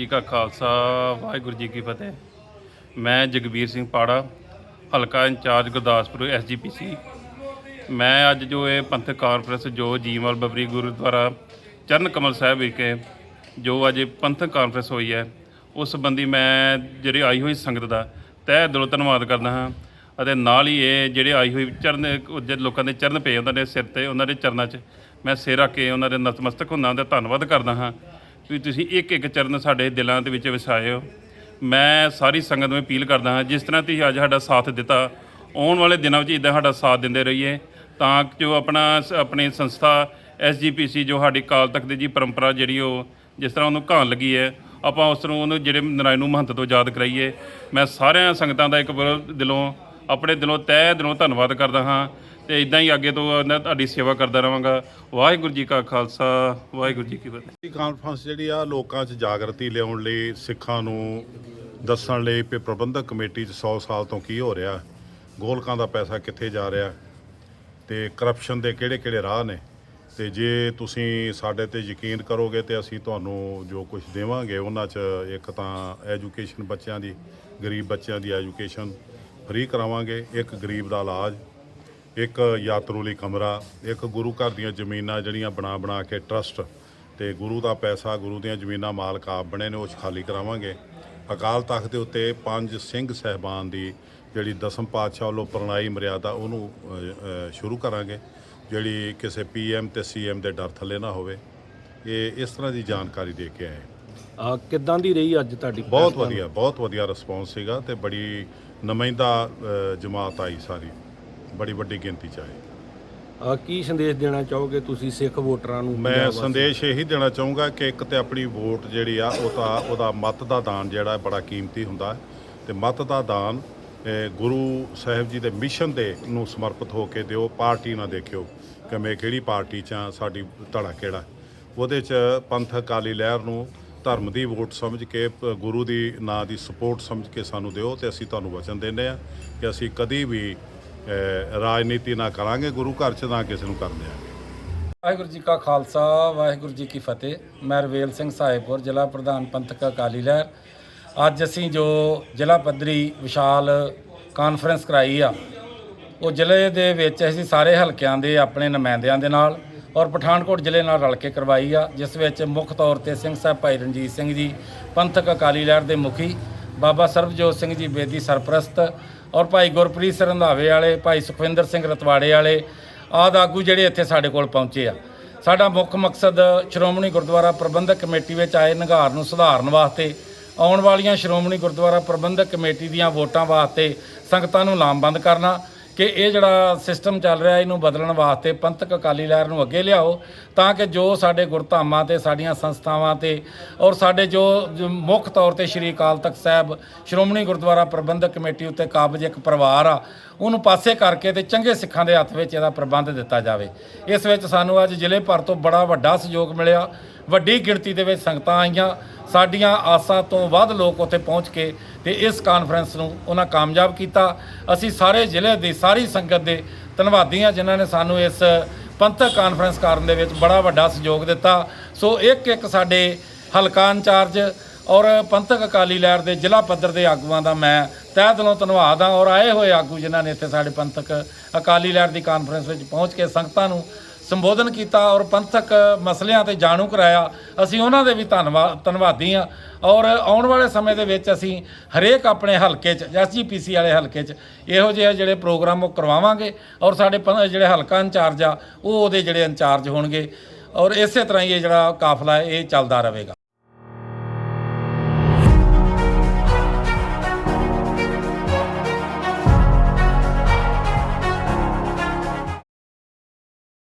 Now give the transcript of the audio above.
ਜੀ ਕਾ ਖਾਲਸਾ, ਵਾਹਿਗੁਰੂ ਜੀ ਕੀ ਫਤਿਹ। ਮੈਂ ਜਗਬੀਰ ਸਿੰਘ ਪਾੜਾ, ਹਲਕਾ ਇੰਚਾਰਜ ਗੁਰਦਾਸਪੁਰ ਐਸਜੀਪੀਸੀ। ਮੈਂ ਅੱਜ ਜੋ ਇਹ ਪੰਥਕ ਕਾਨਫਰੰਸ, ਜੋ ਜੀਮਲ ਬਬਰੀ ਗੁਰਦੁਆਰਾ ਚਰਨ ਕਮਲ ਸਾਹਿਬ ਵਿਖੇ ਜੋ ਅੱਜ ਪੰਥਕ ਕਾਨਫਰੰਸ ਹੋਈ ਹੈ, ਉਸ ਸੰਬੰਧੀ ਮੈਂ ਜਿਹੜੀ ਆਈ ਹੋਈ ਸੰਗਤ ਦਾ ਤਹਿ ਦਿਲੋਂ ਧੰਨਵਾਦ ਕਰਦਾ ਹਾਂ ਅਤੇ ਨਾਲ ਹੀ ਇਹ ਜਿਹੜੇ ਆਈ ਹੋਈ ਚਰਨ ਜਿਹੜੇ ਲੋਕਾਂ ਦੇ ਚਰਨ ਪਏ ਉਹਨਾਂ ਦੇ ਸਿਰ ਤੇ, ਉਹਨਾਂ ਦੇ ਚਰਨਾਂ 'ਚ ਮੈਂ ਸਿਰ ਰੱਖ ਕੇ ਉਹਨਾਂ ਦੇ ਨਤਮਸਤਕ ਹੁੰਦਾ ਦਾ ਧੰਨਵਾਦ ਕਰਦਾ ਹਾਂ। ਵੀ ਤੁਸੀਂ ਇੱਕ ਇੱਕ ਚਰਨ ਸਾਡੇ ਦਿਲਾਂ ਦੇ ਵਿੱਚ ਵਸਾਏ ਹੋ ਮੈਂ ਸਾਰੀ ਸੰਗਤ ਨੂੰ ਅਪੀਲ ਕਰਦਾ ਹਾਂ, ਜਿਸ ਤਰ੍ਹਾਂ ਤੁਸੀਂ ਅੱਜ ਸਾਡਾ ਸਾਥ ਦਿੱਤਾ, ਆਉਣ ਵਾਲੇ ਦਿਨਾਂ ਵਿੱਚ ਇਦਾਂ ਸਾਡਾ ਸਾਥ ਦਿੰਦੇ ਰਹੀਏ, ਤਾਂ ਜੋ ਆਪਣਾ ਸ- ਆਪਣੀ ਸੰਸਥਾ ਐਸਜੀਪੀਸੀ ਜੋ ਸਾਡੀ ਕਾਲ ਤੱਕ ਦੀ ਜੀ ਪਰੰਪਰਾ ਜਿਹੜੀ ਉਹ ਜਿਸ ਤਰ੍ਹਾਂ ਉਹਨੂੰ ਘਾਣ ਲੱਗੀ ਹੈ, ਆਪਾਂ ਉਸ ਨੂੰ ਉਹਨੂੰ ਜਿਹੜੇ ਨਰਾਇਣ ਮਹੰਤ ਤੋਂ ਯਾਦ ਕਰਾਈਏ। ਮੈਂ ਸਾਰਿਆਂ ਸੰਗਤਾਂ ਦਾ ਇੱਕ ਵਾਰ ਦਿਲੋਂ, ਆਪਣੇ ਦਿਲੋਂ ਤਹਿ ਦਿਲੋਂ ਧੰਨਵਾਦ ਕਰਦਾ ਹਾਂ। ਤੇ ਇਦਾਂ ਹੀ ਅੱਗੇ ਤੋਂ ਮੈਂ ਤੁਹਾਡੀ ਸੇਵਾ ਕਰਦਾ ਰਹਾਂਗਾ। ਵਾਹਿਗੁਰੂ ਜੀ ਕਾ ਖਾਲਸਾ, ਵਾਹਿਗੁਰੂ ਜੀ ਕੀ ਫਤਿਹ। ਇਹ ਕਾਨਫਰੰਸ ਜਿਹੜੀ ਆ, ਲੋਕਾਂ 'ਚ ਜਾਗਰਤੀ ਲਿਆਉਣ ਲਈ, ਸਿੱਖਾਂ ਨੂੰ ਦੱਸਣ ਲਈ ਕਿ ਪ੍ਰਬੰਧਕ ਕਮੇਟੀ 'ਚ 100 ਸਾਲ ਤੋਂ ਕੀ ਹੋ ਰਿਹਾ, ਗੋਲਕਾਂ ਦਾ ਪੈਸਾ ਕਿੱਥੇ ਜਾ ਰਿਹਾ, ਤੇ ਕਰਪਸ਼ਨ ਦੇ ਕਿਹੜੇ-ਕਿਹੜੇ ਰਾਹ ਨੇ। ਤੇ ਜੇ ਤੁਸੀਂ ਸਾਡੇ ਤੇ ਯਕੀਨ ਕਰੋਗੇ ਤੇ ਅਸੀਂ ਤੁਹਾਨੂੰ ਜੋ ਕੁਝ ਦੇਵਾਂਗੇ, ਉਹਨਾਂ 'ਚ ਇੱਕ ਤਾਂ ਐਜੂਕੇਸ਼ਨ ਬੱਚਿਆਂ ਦੀ, ਗਰੀਬ ਬੱਚਿਆਂ ਦੀ ਐਜੂਕੇਸ਼ਨ ਫ੍ਰੀ ਕਰਾਵਾਂਗੇ, ਇੱਕ ਗਰੀਬ ਦਾ ਇਲਾਜ ਇੱਕ ਯਾਤਰੂ ਲਈ ਕਮਰਾ ਇੱਕ ਗੁਰੂ ਘਰ ਦੀਆਂ ਜ਼ਮੀਨਾਂ ਜਿਹੜੀਆਂ ਬਣਾ ਬਣਾ ਕੇ ਟਰਸਟ ਤੇ ਗੁਰੂ ਦਾ ਪੈਸਾ ਗੁਰੂ ਦੀਆਂ ਜ਼ਮੀਨਾਂ ਮਾਲਕ ਆਪ ਬਣੇ ਨੇ ਉਹ ਖਾਲੀ ਕਰਾਵਾਂਗੇ। ਅਕਾਲ ਤਖਤ ਦੇ ਉੱਤੇ ਪੰਜ ਸਿੰਘ ਸਹਿਬਾਨ ਦੀ ਜਿਹੜੀ ਦਸਮ ਪਾਤਸ਼ਾਹ ਵੱਲੋਂ ਪ੍ਰਣਾਈ ਮਰਿਆਦਾ ਉਹਨੂੰ ਸ਼ੁਰੂ ਕਰਾਂਗੇ ਜਿਹੜੀ ਕਿਸੇ ਪੀਐਮ ਤੇ ਸੀਐਮ ਦੇ ਡਰ ਥੱਲੇ ਨਾ ਹੋਵੇ। ਇਹ ਇਸ ਤਰ੍ਹਾਂ ਦੀ ਜਾਣਕਾਰੀ ਦੇ ਕੇ ਆਏ। ਆ ਕਿੱਦਾਂ ਦੀ ਰਹੀ ਅੱਜ ਤੁਹਾਡੀ ਬਹੁਤ ਵਧੀਆ ਬਹੁਤ ਵਧੀਆ ਰਿਸਪੌਂਸ ਸੀਗਾ ਤੇ ਬੜੀ ਨੁਮਾਇੰਦਾ ਜਮਾਤ ਆਈ ਸਾਰੀ। ਬੜੀ ਵੱਡੀ ਗਿਣਤੀ ਚ ਆਏ। ਆ ਕੀ ਸੰਦੇਸ਼ ਦੇਣਾ ਚਾਹੋਗੇ ਤੁਸੀਂ ਸਿੱਖ ਵੋਟਰਾਂ ਨੂੰ? ਮੈਂ ਸੰਦੇਸ਼ ਇਹੀ ਦੇਣਾ ਚਾਹੂੰਗਾ ਕਿ ਇੱਕ ਤੇ ਆਪਣੀ ਵੋਟ ਜਿਹੜੀ ਆ ਉਹ ਤਾਂ ਉਹਦਾ ਮਤ ਦਾ ਦਾਨ ਜਿਹੜਾ ਹੈ ਬੜਾ ਕੀਮਤੀ ਹੁੰਦਾ ਹੈ ਤੇ ਮਤ ਦਾ ਦਾਨ ਗੁਰੂ ਸਾਹਿਬ ਜੀ ਦੇ ਮਿਸ਼ਨ ਦੇ ਨੂੰ ਸਮਰਪਿਤ ਹੋ ਕੇ ਦਿਓ ਪਾਰਟੀ ਨਾ ਦੇਖਿਓ ਕਿ ਮੈਂ ਕਿਹੜੀ ਪਾਰਟੀ 'ਚ ਆ ਸਾਡੀ ਧੜਾ ਕਿਹੜਾ। ਉਹਦੇ 'ਚ ਪੰਥ ਅਕਾਲੀ ਲਹਿਰ ਨੂੰ ਧਰਮ ਦੀ ਵੋਟ ਸਮਝ ਕੇ ਪ- ਗੁਰੂ ਦੀ ਨਾਂ ਦੀ ਸਪੋਰਟ ਸਮਝ ਕੇ ਸਾਨੂੰ ਦਿਓ ਤੇ ਅਸੀਂ ਤੁਹਾਨੂੰ ਵਚਨ ਦਿੰਦੇ ਆ ਕਿ ਅਸੀਂ ਕਦੀ ਵੀ ਰਾਜਨੀਤੀ ਨਾ ਕਰਾਂਗੇ, ਗੁਰੂ ਘਰ 'ਚ ਨਾ ਕਿਸੇ ਨੂੰ ਕਰਨ ਦਿਆਂਗੇ। ਵਾਹਿਗੁਰੂ ਜੀ ਕਾ ਖਾਲਸਾ, ਵਾਹਿਗੁਰੂ ਜੀ ਕੀ ਫਤਿਹ। ਮੈਂ ਰਵੇਲ ਸਿੰਘ ਸਾਹਿਬਪੁਰ ਜ਼ਿਲ੍ਹਾ ਪ੍ਰਧਾਨ ਪੰਥਕ ਅਕਾਲੀ ਲਹਿਰ। ਅੱਜ ਅਸੀਂ ਜੋ ਜ਼ਿਲ੍ਹਾ ਪੱਧਰੀ ਵਿਸ਼ਾਲ ਕਾਨਫਰੰਸ ਕਰਾਈ ਆ, ਉਹ ਜ਼ਿਲ੍ਹੇ ਦੇ ਵਿੱਚ ਅਸੀਂ ਸਾਰੇ ਹਲਕਿਆਂ ਦੇ, ਆਪਣੇ ਨੁਮਾਇੰਦਿਆਂ ਦੇ ਨਾਲ ਔਰ ਪਠਾਨਕੋਟ ਜ਼ਿਲ੍ਹੇ ਨਾਲ ਰਲ ਕੇ ਕਰਵਾਈ ਆ, ਜਿਸ ਵਿੱਚ ਮੁੱਖ ਤੌਰ ਤੇ ਸਿੰਘ ਸਾਹਿਬ ਭਾਈ ਰਣਜੀਤ ਸਿੰਘ ਜੀ, ਪੰਥਕ ਅਕਾਲੀ ਲਹਿਰ ਦੇ ਮੁਖੀ, ਬਾਬਾ ਸਰਬਜੋਤ ਸਿੰਘ ਜੀ ਬੇਦੀ ਸਰਪ੍ਰਸਤ ਔਰ ਭਾਈ ਗੁਰਪ੍ਰੀਤ ਸਿੰਘ ਰੰਧਾਵੇ ਵਾਲੇ, ਭਾਈ ਸੁਖਵਿੰਦਰ ਸਿੰਘ ਰਤਵਾੜੇ ਵਾਲੇ ਆਦ ਆਗੂ ਜਿਹੜੇ ਇੱਥੇ ਸਾਡੇ ਕੋਲ ਪਹੁੰਚੇ ਆ। ਸਾਡਾ ਮੁੱਖ ਮਕਸਦ ਸ਼੍ਰੋਮਣੀ ਗੁਰਦੁਆਰਾ ਪ੍ਰਬੰਧਕ ਕਮੇਟੀ ਵਿੱਚ ਆਏ ਨਿਘਾਰ ਨੂੰ ਸੁਧਾਰਨ ਵਾਸਤੇ, ਆਉਣ ਵਾਲੀਆਂ ਸ਼੍ਰੋਮਣੀ ਗੁਰਦੁਆਰਾ ਪ੍ਰਬੰਧਕ ਕਮੇਟੀ ਦੀਆਂ ਵੋਟਾਂ ਵਾਸਤੇ ਸੰਗਤਾਂ ਨੂੰ ਲਾਮਬੰਦ ਕਰਨਾ ਕਿ ਇਹ ਜਿਹੜਾ ਸਿਸਟਮ ਚੱਲ ਰਿਹਾ, ਇਹਨੂੰ ਬਦਲਣ ਵਾਸਤੇ ਪੰਥਕ ਅਕਾਲੀ ਲਹਿਰ ਨੂੰ ਅੱਗੇ ਲਿਆਓ, ਤਾਂ ਕਿ ਜੋ ਸਾਡੇ ਗੁਰਧਾਮਾਂ ਤੇ, ਸਾਡੀਆਂ ਸੰਸਥਾਵਾਂ ਤੇ ਔਰ ਸਾਡੇ ਜੋ ਮੁੱਖ ਤੌਰ ਤੇ ਸ਼੍ਰੀ ਅਕਾਲ ਤਖਤ ਸਾਹਿਬ, ਸ਼੍ਰੋਮਣੀ ਗੁਰਦੁਆਰਾ ਪ੍ਰਬੰਧਕ ਕਮੇਟੀ ਉੱਤੇ ਕਾਬਜ ਇੱਕ ਪਰਿਵਾਰ ਆ, ਉਹਨੂੰ ਪਾਸੇ ਕਰਕੇ ਤੇ ਚੰਗੇ ਸਿੱਖਾਂ ਦੇ ਹੱਥ ਵਿੱਚ ਇਹਦਾ ਪ੍ਰਬੰਧ ਦਿੱਤਾ ਜਾਵੇ। ਇਸ ਵਿੱਚ ਸਾਨੂੰ ਅੱਜ ਜ਼ਿਲ੍ਹੇ ਭਰ ਤੋਂ ਬੜਾ ਵੱਡਾ ਸਹਿਯੋਗ ਮਿਲਿਆ। ਵੱਡੀ ਗਿਣਤੀ ਦੇ ਵਿੱਚ ਸੰਗਤਾਂ ਆਈਆਂ। ਸਾਡੀਆਂ ਆਸਾਂ ਤੋਂ ਵੱਧ ਲੋਕ ਉੱਥੇ ਪਹੁੰਚ ਕੇ ਤੇ ਇਸ ਕਾਨਫਰੰਸ ਨੂੰ ਉਹਨਾਂ ਕਾਮਯਾਬ ਕੀਤਾ। ਅਸੀਂ ਸਾਰੇ ਜ਼ਿਲ੍ਹੇ ਦੀ, ਸਾਰੀ ਸੰਗਤ ਦੇ ਧੰਨਵਾਦੀ ਹਾਂ ਜਿਨ੍ਹਾਂ ਨੇ ਸਾਨੂੰ ਇਸ ਪੰਥਕ ਕਾਨਫਰੰਸ ਕਰਨ ਦੇ ਵਿੱਚ ਬੜਾ ਵੱਡਾ ਸਹਿਯੋਗ ਦਿੱਤਾ। ਸੋ ਇੱਕ ਇੱਕ ਸਾਡੇ ਹਲਕਾ ਇੰਚਾਰਜ ਔਰ ਪੰਥਕ ਅਕਾਲੀ ਲਹਿਰ ਦੇ ਜ਼ਿਲ੍ਹਾ ਪੱਧਰ ਦੇ ਆਗੂਆਂ ਦਾ ਮੈਂ ਤਹਿ ਦਿਲੋਂ ਧੰਨਵਾਦ ਹਾਂ ਔਰ ਆਏ ਹੋਏ ਆਗੂ ਜਿਨ੍ਹਾਂ ਨੇ ਇੱਥੇ ਸਾਡੇ ਪੰਥਕ ਅਕਾਲੀ ਲਹਿਰ ਦੀ ਕਾਨਫਰੰਸ ਵਿੱਚ ਪਹੁੰਚ ਕੇ ਸੰਗਤਾਂ ਨੂੰ ਸੰਬੋਧਨ ਕੀਤਾ ਔਰ ਪੰਥਕ ਮਸਲਿਆਂ ਤੇ ਜਾਣੂ ਕਰਾਇਆ। ਅਸੀਂ ਉਹਨਾਂ ਦੇ ਵੀ ਧੰਨਵਾਦ ਧੰਨਵਾਦੀ ਹਾਂ। ਔਰ ਆਉਣ ਵਾਲੇ ਸਮੇਂ ਦੇ ਵਿੱਚ ਅਸੀਂ ਹਰੇਕ ਆਪਣੇ ਹਲਕੇ 'ਚ ਐਸਜੀਪੀਸੀ ਵਾਲੇ ਹਲਕੇ 'ਚ ਇਹੋ ਜਿਹੇ ਜਿਹੜੇ ਪ੍ਰੋਗਰਾਮ ਉਹ ਕਰਵਾਵਾਂਗੇ ਔਰ ਸਾਡੇ ਪੰ- ਜਿਹੜੇ ਹਲਕਾ ਇੰਚਾਰਜ ਆ, ਉਹ ਉਹਦੇ ਜਿਹੜੇ ਇੰਚਾਰਜ ਹੋਣਗੇ। ਔਰ ਇਸੇ ਤਰ੍ਹਾਂ ਹੀ ਇਹ ਜਿਹੜਾ ਕਾਫਲਾ ਇਹ ਚੱਲਦਾ ਰਹੇਗਾ।